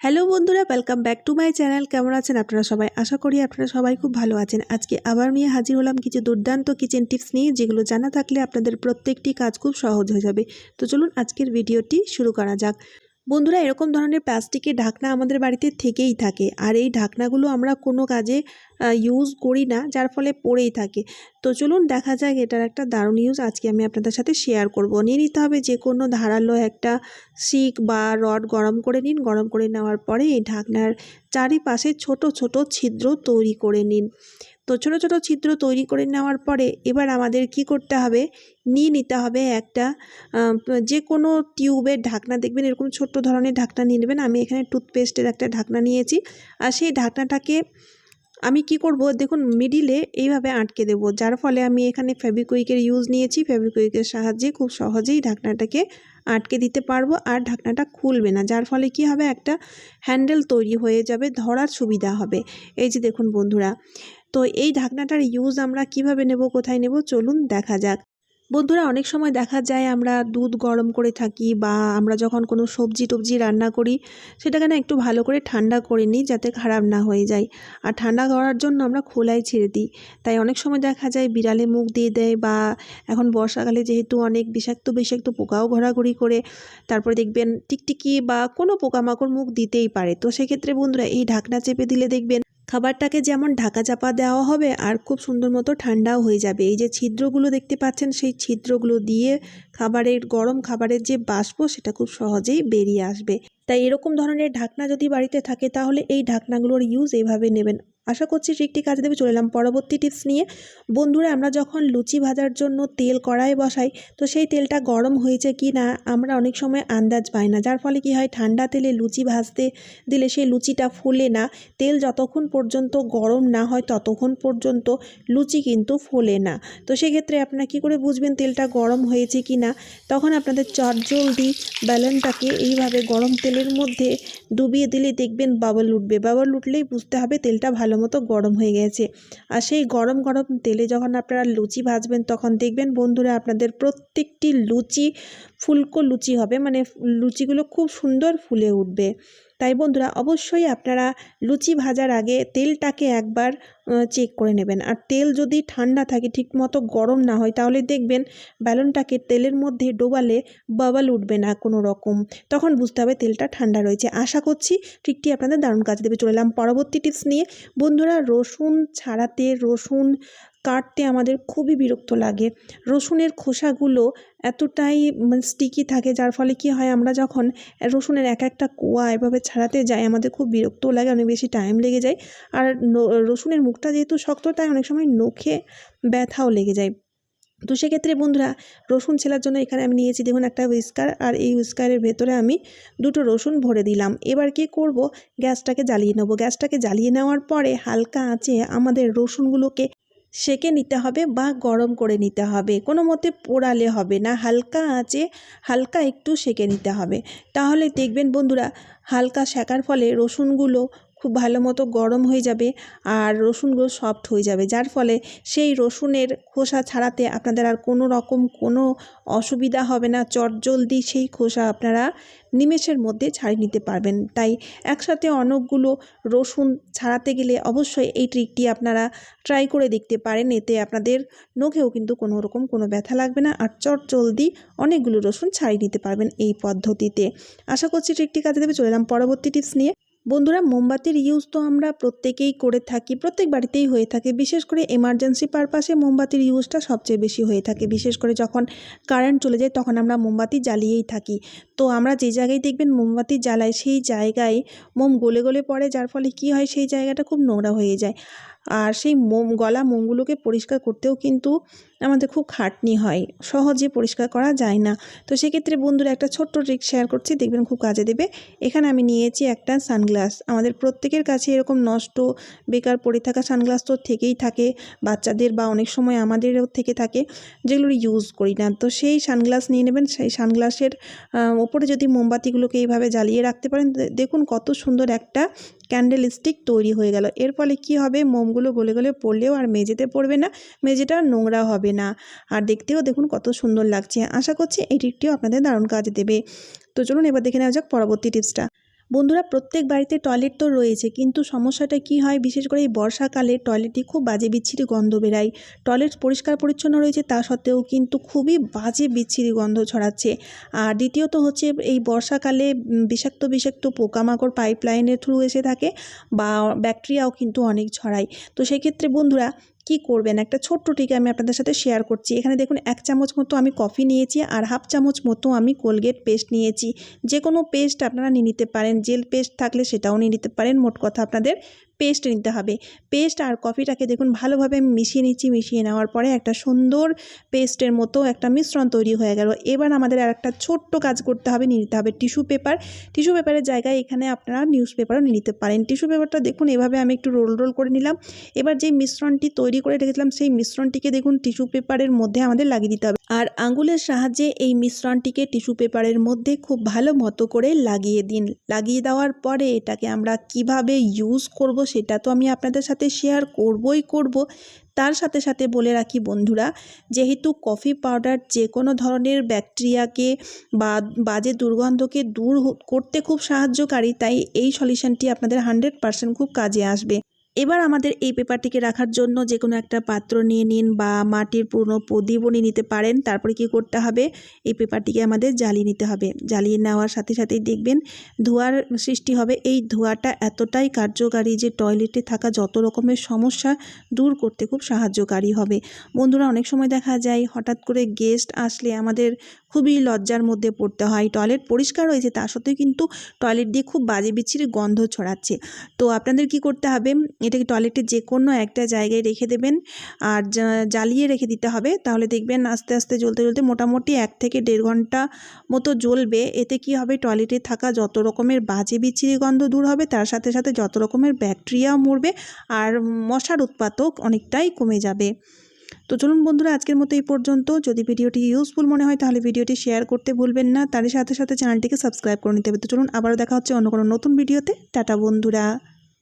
Hello বন্ধুরা welcome back to my channel কেমন আছেন আপনারা সবাই? আশা করি আপনারা সবাই খুব ভালো আছেন। আজকে আবার নিয়ে হাজির হলাম কিছু দুর্দান্ত কিচেন টিপস নিয়ে, যেগুলো জানা থাকলে আপনাদের প্রত্যেকটি কাজ খুব সহজ হয়ে যাবে। তো চলুন আজকের ভিডিওটি শুরু করা যাক। বন্ধুরা, এরকম ধরনের প্লাস্টিকের ঢাকনা আমাদের বাড়িতে থেকেই থাকে। আর এই ঢাকনাগুলো আমরা কোনো কাজে ইউজ করি না, যার ফলে পড়েই থাকে। তো চলুন দেখা যাক, এটার একটা দারুণ ইউজ আজকে আমি আপনাদের সাথে শেয়ার করব। নিয়ে নিতে হবে যে কোনো ধারালো একটা শিক বা রড গরম করে নিন। গরম করে নেওয়ার পরে এই ঢাকনার চারিপাশে ছোট ছোট ছিদ্র তৈরি করে নিন। তো ছোট ছোট ছিদ্র তৈরি করে নেওয়ার পরে এবার আমাদের কি করতে হবে? নিয়ে নিতে হবে একটা যে কোনো টিউবের ঢাকনা, দেখবেন এরকম ছোট্ট ধরনের ঢাকনা নিয়ে নেবেন। আমি এখানে টুথপেস্টের একটা ঢাকনা নিয়েছি। আর সেই ঢাকনাটাকে আমি কি করব? দেখুন মিডিলে এইভাবে আটকে দেব, যার ফলে আমি এখানে ফেবিকুইকের ইউজ নিয়েছি। ফেবিকুইকের সাহায্যে খুব সহজেই ঢাকনাটাকে আটকে দিতে পারব আর ঢাকনাটা খুলবে না, যার ফলে কি হবে? একটা হ্যান্ডেল তৈরি হয়ে যাবে, ধরার সুবিধা হবে। এই যে দেখুন বন্ধুরা, তো এই ঢাকনাটার ইউজ আমরা কীভাবে নেব, কোথায় নেব? চলুন দেখা যাক। বন্ধুরা, অনেক সময় দেখা যায় আমরা দুধ গরম করে থাকি বা আমরা যখন কোনো সবজি টবজি রান্না করি, সেটাকে না একটু ভালো করে ঠান্ডা করে নিই যাতে খারাপ না হয়ে যায়। আর ঠান্ডা করার জন্য আমরা খোলায় ছেড়ে দিই। তাই অনেক সময় দেখা যায় বিড়ালে মুখ দিয়ে দেয় বা এখন বর্ষাকালে যেহেতু অনেক বিষাক্ত বিষাক্ত পোকাও ঘোরাঘুরি করে, তারপরে দেখবেন টিকটিকি বা কোনো পোকামাকড় মুখ দিতেই পারে। তো সেক্ষেত্রে বন্ধুরা, এই ঢাকনা চেপে দিলে দেখবেন খাবারটাকে যেমন ঢাকা চাপা দেওয়া হবে আর খুব সুন্দর মতো ঠান্ডাও হয়ে যাবে। এই যে ছিদ্রগুলো দেখতে পাচ্ছেন, সেই ছিদ্রগুলো দিয়ে খাবারের, গরম খাবারের যে বাষ্প, সেটা খুব সহজেই বেরিয়ে আসবে। তাই এরকম ধরনের ঢাকনা যদি বাড়িতে থাকে, তাহলে এই ঢাকনাগুলোর ইউজ এইভাবে নেবেন। আশা করছি ট্রিকটি কাজে দেবে, চলে এলাম পরবর্তী টিপস নিয়ে। বন্ধুরা, আমরা যখন লুচি ভাজার জন্য তেল কড়াই বসাই, তো সেই তেলটা গরম হয়েছে কি না, আমরা অনেক সময় আন্দাজ পাই না। যার ফলে কি হয়, ঠান্ডা তেলে লুচি ভাজতে দিলে সেই লুচিটা ফোলে না। তেল যতক্ষণ পর্যন্ত গরম না হয়, ততক্ষণ পর্যন্ত লুচি কিন্তু ফোলে না। তো সেক্ষেত্রে আপনারা কী করে বুঝবেন তেলটা গরম হয়েছে কি না? তখন আপনাদের চটজলদি ব্যালনটাকে এইভাবে গরম তেলের মধ্যে ডুবিয়ে দিলে দেখবেন বাবল উঠবে। বাবল উঠলেই বুঝতে হবে তেলটা ভালো মতো গরম হয়ে গেছে। আর সেই গরম গরম তেলে যখন আপনারা লুচি ভাজবেন, তখন দেখবেন বন্ধুরা আপনাদের প্রত্যেকটি লুচি ফুলকো লুচি হবে মানে লুচিগুলো খুব সুন্দর ফুলে উঠবে। তাই বন্ধুরা, অবশ্যই আপনারা লুচি ভাজার আগে তেলটাকে একবার চেক করে নেবেন। আর তেল যদি ঠান্ডা থাকে, ঠিকমতো গরম না হয়, তাহলে দেখবেন ব্যালনটাকে তেলের মধ্যে ডোবালে বাবাল উঠবে না কোনো রকম তখন বুঝতে হবে তেলটা ঠান্ডা রয়েছে। আশা করছি ট্রিকটি আপনাদের দারুণ কাজ দেবে। চলে এলাম পরবর্তী টিপস নিয়ে। বন্ধুরা, রসুন ছাড়াতে রসুন কাটতে আমাদের খুবই বিরক্ত লাগে। রসুনের খোসাগুলো এতটাই মানে স্টিকি থাকে, যার ফলে কি হয়, আমরা যখন রসুনের এক একটা কোয়া এভাবে ছাড়াতে যাই, আমাদের খুব বিরক্তও লাগে, অনেক বেশি টাইম লেগে যায়। আর রসুনের মুখটা যেহেতু শক্ত, তাই অনেক সময় নখে ব্যথাও লেগে যায়। তো সেক্ষেত্রে বন্ধুরা, রসুন ছেলার জন্য এখানে আমি নিয়েছি দেখুন একটা হুইস্কার আর এই হুইস্কারের ভেতরে আমি দুটো রসুন ভরে দিলাম। এবার কি করব? গ্যাসটাকে জ্বালিয়ে নেব। গ্যাসটাকে জ্বালিয়ে নেওয়ার পরে হালকা আঁচে আমাদের রসুনগুলোকে সেকে নিতে হবে বা গরম করে নিতে হবে। কোনো মতে পোড়ালে হবে না, হালকা আঁচে হালকা একটু সেকে নিতে হবে। তাহলে দেখবেন বন্ধুরা, হালকা সেকার ফলে রসুনগুলো খুব ভালো মতো গরম হয়ে যাবে আর রসুনগুলো সফট হয়ে যাবে। যার ফলে সেই রসুনের খোসা ছাড়াতে আপনাদের আর কোনো রকম কোনো অসুবিধা হবে না। চটজলদি সেই খোসা আপনারা নিমেষের মধ্যে ছাড়িয়ে নিতে পারবেন। তাই একসাথে অনেকগুলো রসুন ছাড়াতে গেলে অবশ্যই এই ট্রিকটি আপনারা ট্রাই করে দেখতে পারেন। এতে আপনাদের নখেও কিন্তু কোনো রকম কোনো ব্যথা লাগবে না আর চট জলদি অনেকগুলো রসুন ছাড়িয়ে নিতে পারবেন এই পদ্ধতিতে। আশা করছি ট্রিকটি কাজে দেবে। চলে এলাম পরবর্তী টিপস নিয়ে। বন্ধুরা, মোমবাতির ইউজ তো আমরা প্রত্যেকেই করে থাকি, প্রত্যেক বাড়িতেই হয়ে থাকে। বিশেষ করে এমার্জেন্সি পারপাসে মোমবাতির ইউজটা সবচেয়ে বেশি হয়ে থাকে। বিশেষ করে যখন কারেন্ট চলে যায়, তখন আমরা মোমবাতি জ্বালিয়েই থাকি। তো আমরা যে জায়গায় দেখবেন মোমবাতি জ্বালাই সেই জায়গায় মোম গলে গলে পড়ে, যার ফলে কি হয়, সেই জায়গাটা খুব নোংরা হয়ে যায়। আর সেই মোম, গলা মোমগুলোকে পরিষ্কার করতেও কিন্তু আমাদের খুব খাটনি হয়। সহজে পরিষ্কার করা যায় না। তো সেক্ষেত্রে বন্ধুরা একটা ছোট্ট ট্রিক শেয়ার করছি, দেখবেন খুব কাজে দেবে। এখানে আমি নিয়েছি একটা সানগ্লাস আমাদের প্রত্যেকের কাছে এরকম নষ্ট, বেকার পড়ে থাকা সানগ্লাস তো থেকেই থাকে। বাচ্চাদের বা অনেক সময় আমাদেরও থেকে থাকে, যেগুলো ইউজ করি না। তো সেই সানগ্লাস নিয়ে নেবেন। সেই সানগ্লাসের ওপরে যদি মোমবাতিগুলোকে এইভাবে জ্বালিয়ে রাখতে পারেন দেখুন কত সুন্দর একটা ক্যান্ডেল স্টিক তৈরি হয়ে গেল। এর ফলে কি হবে? মোমগুলো গলে গলে পড়লেও আর মেঝেতে পড়বে না, মেঝেটা নোংরা হবে না। আর দেখতেও দেখুন কত সুন্দর লাগছে। আশা করছি এই টিপটিও আপনাদের দারুণ কাজ দেবে। তো চলুন এবার দেখে নেওয়া যাক পরবর্তী টিপসটা। বন্ধুরা, প্রত্যেক বাড়িতে টয়লেট তো রয়েছে, কিন্তু সমস্যাটা কি হয়? বিশেষ করে এই বর্ষাকালে টয়লেটটি খুব বাজে বিচ্ছিরি গন্ধ বেরায়। টয়লেট পরিষ্কার পরিচ্ছন্ন রয়েছে, তা সত্ত্বেও কিন্তু খুবই বাজে বিচ্ছিরি গন্ধ ছড়াচ্ছে। আর দ্বিতীয়ত হচ্ছে, এই বর্ষাকালে বিষাক্ত বিষাক্ত পোকামাকড় পাইপ লাইনের থ্রু এসে থাকে, বা ব্যাকটেরিয়াও কিন্তু অনেক ছড়ায়। তো সেক্ষেত্রে বন্ধুরা কি করবেন? একটা ছোট্ট টিকে আমি আপনাদের সাথে শেয়ার করছি। এখানে দেখুন, এক চামচ মতো আমি কফি নিয়েছি আর হাফ চামচ মতো আমি কোলগেট পেস্ট নিয়েছি। যে কোনো পেস্ট আপনারা নিয়ে নিতে পারেন জেল পেস্ট থাকলে সেটাও নিয়ে নিতে পারেন, মোট কথা আপনাদের পেস্ট নিতে হবে। পেস্ট আর কফিটাকে দেখুন ভালোভাবে মিশিয়ে নিচ্ছি, মিশিয়ে নেওয়ার পরে একটা সুন্দর পেস্টের মতো একটা মিশ্রণ তৈরি হয়ে গেল। এবার আমাদের আর একটা ছোট্ট কাজ করতে হবে নিতে হবে টিস্যু পেপার। টিস্যু পেপারের জায়গায় এখানে আপনারা নিউজ পেপারও নিতে পারেন। টিস্যু পেপারটা দেখুন, এভাবে আমি একটু রোল রোল করে নিলাম। এবার যে মিশ্রণটি তৈরি করে রেখেছিলাম, সেই মিশ্রণটিকে দেখুন টিস্যু পেপারের মধ্যে আমাদের লাগিয়ে দিতে হবে। আর আঙ্গুলের সাহায্যে এই মিশ্রণটিকে টিস্যু পেপারের মধ্যে খুব ভালো মতো করে লাগিয়ে দিন। লাগিয়ে দেওয়ার পরে এটাকে আমরা কীভাবে ইউজ করব সেটা তো আমি আপনাদের সাথে শেয়ার করবই করব। তার সাথে সাথে বলে রাখি বন্ধুরা, যেহেতু কফি পাউডার যে কোনো ধরনের ব্যাকটেরিয়াকে বা বাজে দুর্গন্ধকে দূর করতে খুব সাহায্যকারী, তাই এই সলিউশনটি আপনাদের হান্ড্রেড পারসেন্ট খুব কাজে আসবে। এবার আমাদের এই পেপারটিকে রাখার জন্য যে কোনো একটা পাত্র নিয়ে নিন বা মাটির পুরনো প্রদীপও নিতে পারেন। তারপরে কি করতে হবে? এই পেপারটিকে আমাদের জ্বালিয়ে নিতে হবে। জ্বালিয়ে নেওয়ার সাথে সাথেই দেখবেন ধোঁয়ার সৃষ্টি হবে। এই ধোঁয়াটা এতটাই কার্যকারী যে টয়লেটে থাকা যত রকমের সমস্যা দূর করতে খুব সাহায্যকারী হবে। বন্ধুরা, অনেক সময় দেখা যায় হঠাৎ করে গেস্ট আসলে আমাদের খুবই লজ্জার মধ্যে পড়তে হয়। টয়লেট পরিষ্কার হয়েছে, তা সত্ত্বেও কিন্তু টয়লেট দিয়ে খুব বাজে বিচ্ছিরি গন্ধ ছড়াচ্ছে। তো আপনাদের কি করতে হবে? এটাকে টয়লেটে যে কোনো একটা জায়গায় রেখে দেবেন আর জ্বালিয়ে রেখে দিতে হবে। তাহলে দেখবেন আস্তে আস্তে জ্বলতে জ্বলতে মোটামুটি এক থেকে দেড় ঘণ্টা মতো জ্বলবে। এতে কি হবে? টয়লেটে থাকা যত রকমের বাজে বিচ্ছিরি গন্ধ দূর হবে, তার সাথে সাথে যত রকমের ব্যাকটেরিয়াও মরবে আর মশার উৎপাতও অনেকটাই কমে যাবে। তো চলুন বন্ধুরা, আজকের মতো এই পর্যন্ত। যদি ভিডিওটি ইউজফুল মনে হয়, তাহলে ভিডিওটি শেয়ার করতে ভুলবেন না। তার সাথে সাথে চ্যানেলটিকে সাবস্ক্রাইব করে নিতে হবে। তো চলুন, আবারও দেখা হচ্ছে অন্য কোনো নতুন ভিডিওতে। টাটা বন্ধুরা।